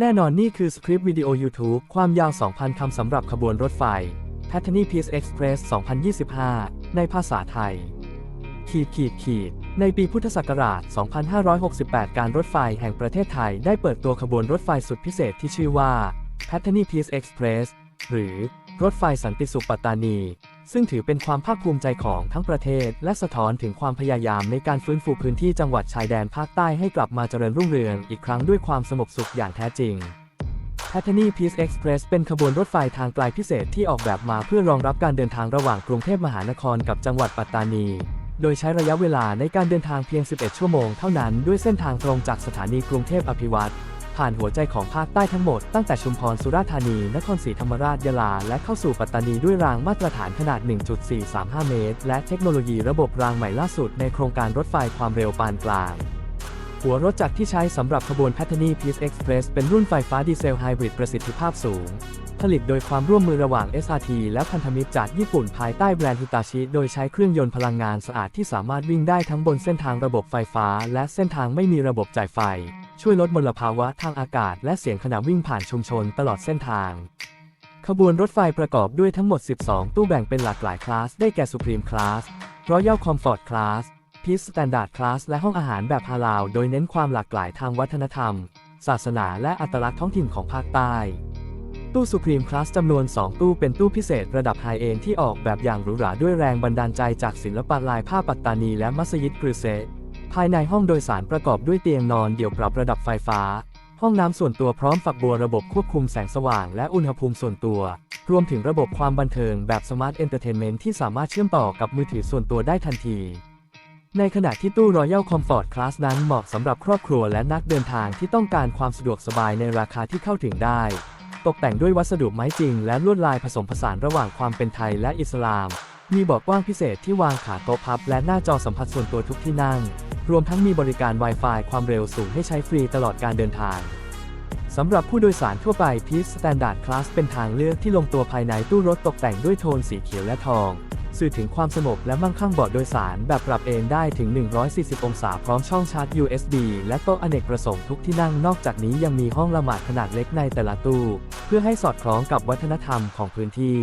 แน่นอนนี่คือสคริปต์วิดีโอ YouTube ความยาว 2,000 คำสำหรับขบวนรถไฟ p a t h a n y Peace Express 2025 ในภาษาไทย ขีดขีดขีด ในปีพุทธศักราช 2568 การรถไฟแห่งประเทศไทยได้เปิดตัวขบวนรถไฟสุดพิเศษที่ชื่อว่า p a t h a n y Peace Express หรือ รถไฟสันติสุขปัตตานี ซึ่งถือเป็นความภาคภูมิใจของทั้งประเทศ และสะท้อนถึงความพยายามในการฟื้นฟูพื้นที่จังหวัดชายแดนภาคใต้ให้กลับมาเจริญรุ่งเรืองอีกครั้งด้วยความสงบสุขอย่างแท้จริง p a t h a n y Peace Express เป็นขบวนรถไฟทางไกลพิเศษที่ออกแบบมาเพื่อรองรับการเดินทางระหว่างกรุงเทพมหานครกับจังหวัดปัตตานี โดยใช้ระยะเวลาในการเดินทางเพียง 11 ชั่วโมงเท่านั้นด้วยเส้นทางตรงจากสถานีกรุงเทพอภิวัตร ผ่านหัวใจของภาคใต้ทั้งหมด ตั้งแต่ชุมพรสุราษฎร์ธานี นครศรีธรรมราชยะลา และเข้าสู่ปัตตานีด้วยรางมาตรฐานขนาด 1.435 เมตร และเทคโนโลยีระบบรางใหม่ล่าสุดในโครงการรถไฟความเร็วปานกลางหัวรถจักรที่ใช้สำหรับขบวน p a t h a n y Peace Express เป็นรุ่นไฟฟ้าดีเซลไฮบริดประสิทธิภาพสูง ผลิตโดยความร่วมมือระหว่าง SRT และพันธมิตรจากญี่ปุ่นภายใต้แบรนด์ฮิตาชิ โดยใช้เครื่องยนต์พลังงานสะอาดที่สามารถวิ่งได้ทั้งบนเส้นทางระบบไฟฟ้า และเส้นทางไม่มีระบบจ่ายไฟ ช่วยลดมลภาวะทางอากาศและเสียงขณะวิ่งผ่านชุมชนตลอดเส้นทาง ขบวนรถไฟประกอบด้วยทั้งหมด 12 ตู้แบ่งเป็นหลากหลายคลาส ได้แก่ Supreme Class Royal Comfort Class Peace Standard Class และห้องอาหารแบบฮาลาล โดยเน้นความหลากหลายทางวัฒนธรรม ศาสนาและอัตลักษณ์ท้องถิ่นของภาคใต้ตู้ Supreme Class จำนวน 2 ตู้เป็นตู้พิเศษระดับไฮเอนที่ออกแบบอย่างหรูหราด้วยแรงบันดาลใจจากศิลปะลายผ้าปัตตานีและมัสยิดกรือเซ ภายในห้องโดยสารประกอบด้วยเตียงนอนเดี่ยวปรับระดับไฟฟ้า ห้องน้ำส่วนตัวพร้อมฝักบัวระบบควบคุมแสงสว่างและอุณหภูมิส่วนตัว รวมถึงระบบความบันเทิงแบบ Smart Entertainment ที่สามารถเชื่อมต่อกับมือถือส่วนตัวได้ทันที ในขณะที่ตู้ Royal Comfort Class นั้นเหมาะสำหรับครอบครัวและนักเดินทางที่ต้องการความสะดวกสบายในราคาที่เข้าถึงได้ ตกแต่งด้วยวัสดุไม้จริง และลวดลายผสมผสานระหว่างความเป็นไทยและอิสลาม มีเบาะกว้างพิเศษที่วางขาโต๊ะพับ และหน้าจอสัมผัสส่วนตัวทุกที่นั่ง รวมทั้งมีบริการ Wi-Fi ความเร็วสูงให้ใช้ฟรีตลอดการเดินทาง สำหรับผู้โดยสารทั่วไป Peace Standard Class เป็นทางเลือกที่ลงตัวภายในตู้รถตกแต่งด้วยโทนสีเขียวและทอง สื่อถึงความสงบและมั่งคั่งเบาะโดยสารแบบปรับเอนได้ถึง 140 องศาพร้อมช่องชาร์จ USB และโต๊ะอเนกประสงค์ทุกที่นั่งนอกจากนี้ยังมีห้องละหมาดขนาดเล็กในแต่ละตู้ เพื่อให้สอดคล้องกับวัฒนธรรมของพื้นที่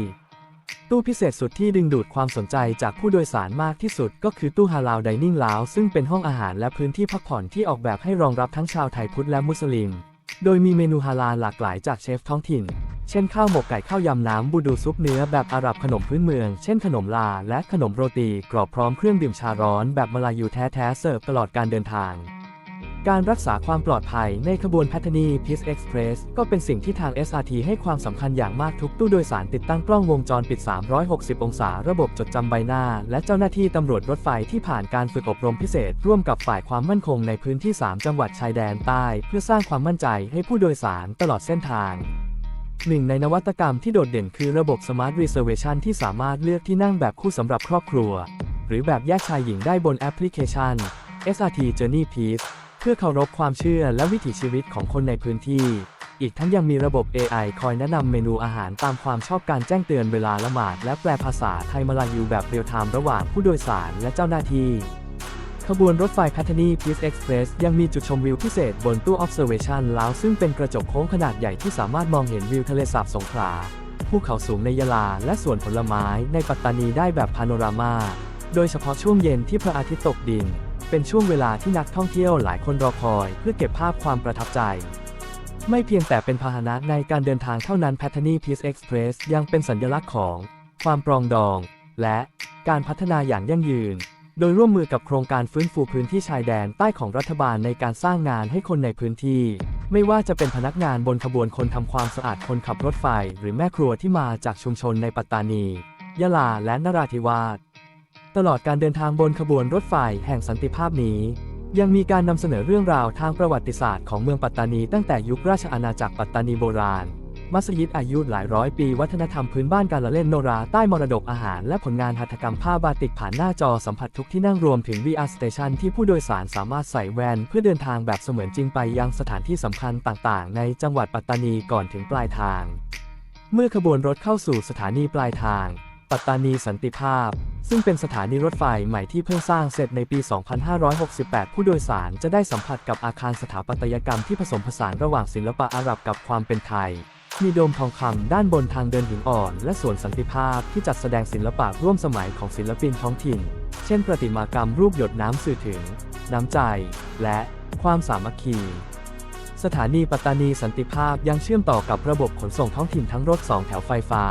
ตู้พิเศษสุดที่ดึงดูดความสนใจจากผู้โดยสารมากที่สุด ก็คือตู้ฮาลาลไดนิ่งลาวซึ่งเป็นห้องอาหารและพื้นที่พักผ่อนที่ออกแบบให้รองรับทั้งชาวไทยพุทธและมุสลิม โดยมีเมนูฮาลาลหลากหลายจากเชฟท้องถิ่น เช่นข้าวหมกไก่ข้าวยำน้ำบูดูซุปเนื้อแบบอาหรับขนมพื้นเมือง เช่นขนมลา และขนมโรตี กรอบพร้อมเครื่องดื่มชาร้อนแบบมาลายูแท้ๆเสิร์ฟตลอดการเดินทาง การรักษาความปลอดภัยในขบวน p a t h a n y Peace Express ก็เป็นสิ่งที่ทาง SRT ให้ความสำคัญอย่างมากทุกตู้โดยสารติดตั้งกล้องวงจรปิด 360 องศา ระบบจดจำใบหน้า และเจ้าหน้าที่ตำรวจรถไฟที่ผ่านการฝึกอบรมพิเศษ ร่วมกับฝ่ายความมั่นคงในพื้นที่ 3 จังหวัดชายแดนใต้ เพื่อสร้างความมั่นใจให้ผู้โดยสารตลอดเส้นทางหนึ่งในนวัตกรรมที่โดดเด่นคือระบบ Smart Reservation ที่สามารถเลือกที่นั่งแบบคู่สำหรับครอบครัว หรือแบบแยกชายหญิงได้บนแอปพลิเคชัน SRT Journey Peace เพื่อเคารพความเชื่อและวิถีชีวิตของคนในพื้นที่ อีกทั้งยังมีระบบ AI คอยแนะนำเมนูอาหารตามความชอบการแจ้งเตือนเวลาละหมาดและแปลภาษาไทยมาลายูแบบเรียลไทม์ระหว่างผู้โดยสารและเจ้าหน้าที่ขบวนรถไฟ p a t h a n y Peace Express ยังมีจุดชมวิวพิเศษบนตู้ Observation แล้วซึ่งเป็นกระจกโค้งขนาดใหญ่ที่สามารถมองเห็นวิวทะเลสาบสงขลาภูเขาสูงในยะลา และสวนผลไม้ในปัตตานีได้แบบพาโนรามา โดยเฉพาะช่วงเย็นที่พระอาทิตย์ตกดิน เป็นช่วงเวลาที่นักท่องเที่ยวหลายคนรอคอย เพื่อเก็บภาพความประทับใจ ไม่เพียงแต่เป็นพาหนะในการเดินทางเท่านั้น p a t h a n y Peace Express ยังเป็นสัญลักษณ์ของ ความปรองดอง และการพัฒนาอย่างยั่งยืน โดยร่วมมือกับโครงการฟื้นฟูพื้นที่ชายแดนใต้ของรัฐบาลในการสร้างงานให้คนในพื้นที่ ไม่ว่าจะเป็นพนักงานบนขบวนคนทำความสะอาดคนขับรถไฟ หรือแม่ครัวที่มาจากชุมชนในปัตตานี ยะลาและนราธิวาส ตลอดการเดินทางบนขบวนรถไฟแห่งสันติภาพนี้ ยังมีการนำเสนอเรื่องราวทางประวัติศาสตร์ของเมืองปัตตานีตั้งแต่ยุคราชอาณาจักรปัตตานีโบราณ มัสยิดอายุหลายร้อยปีวัฒนธรรมพื้นบ้านการละเล่นโนราใต้มรดกอาหาร และผลงานหัตถกรรมผ้าบาติกผ่านหน้าจอสัมผัสทุกที่นั่งรวมถึง VR Station ที่ผู้โดยสารสามารถใส่แว่นเพื่อเดินทางแบบเสมือนจริงไปยังสถานที่สำคัญต่างๆ ในจังหวัดปัตตานีก่อนถึงปลายทาง เมื่อขบวนรถเข้าสู่สถานีปลายทาง ปัตตานีสันติภาพ ซึ่งเป็นสถานีรถไฟใหม่ที่เพิ่งสร้างเสร็จในปี 2568 ผู้โดยสารจะได้สัมผัสกับอาคารสถาปัตยกรรมที่ผสมผสานระหว่างศิลปะอาหรับกับความเป็นไทย มีโดมทองคำด้านบนทางเดินหินอ่อน และสวนสันติภาพที่จัดแสดงศิลปะร่วมสมัยของศิลปินท้องถิ่น เช่น ประติมากรรมรูปหยดน้ำสื่อถึง น้ำใจ และความสามัคคีสถานีปัตตานีสันติภาพยังเชื่อมต่อกับระบบขนส่งท้องถิ่นทั้งรถ2แถวไฟฟ้า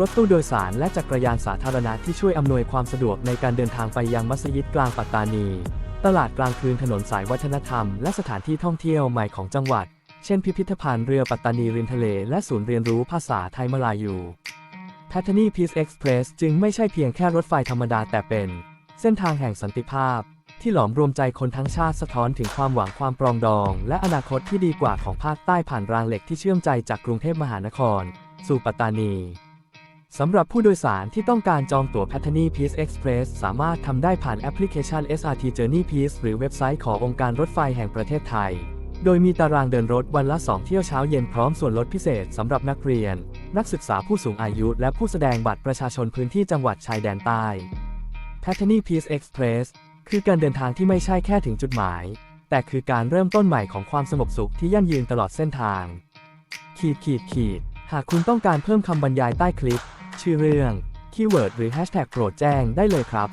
รถตู้โดยสารและจักรยานสาธารณะที่ช่วยอำนวยความสะดวกในการเดินทางไปยังมัสยิดกลางปัตตานี ตลาดกลางคืนถนนสายวัฒนธรรม และสถานที่ท่องเที่ยวใหม่ของจังหวัด เช่นพิพิธภัณฑ์เรือปัตตานีริมทะเล และศูนย์เรียนรู้ภาษาไทยมาลายู p a t h a n y Peace Express จึงไม่ใช่เพียงแค่รถไฟธรรมดาแต่เป็น เส้นทางแห่งสันติภาพ ที่หลอมรวมใจคนทั้งชาติสะท้อนถึงความหวังความปรองดอง และอนาคตที่ดีกว่าของภาคใต้ผ่านรางเหล็กที่เชื่อมใจจากกรุงเทพมหานคร สู่ปัตตานี สำหรับผู้โดยสารที่ต้องการจองตั๋ว p a t h a n y Peace Express สามารถทำได้ผ่านแอปพลิเคชัน SRT Journey Peace หรือเว็บไซต์ขององค์การรถไฟแห่งประเทศไทย โดยมีตารางเดินรถวันละ 2 เที่ยวเช้าเย็นพร้อมส่วนลดพิเศษสำหรับนักเรียน นักศึกษาผู้สูงอายุ และผู้แสดงบัตรประชาชนพื้นที่จังหวัดชายแดนใต้ p a t h a n y Peace Express คือการเดินทางที่ไม่ใช่แค่ถึงจุดหมาย แต่คือการเริ่มต้นใหม่ของความสงบสุขที่ยั่งยืนตลอดเส้นทาง ขีดขีดขีดหากคุณต้องการเพิ่มคำบรรยายใต้คลิป ชื่อเรื่อง คีย์เวิร์ดหรือแฮชแท็กโปรดแจ้งได้เลยครับ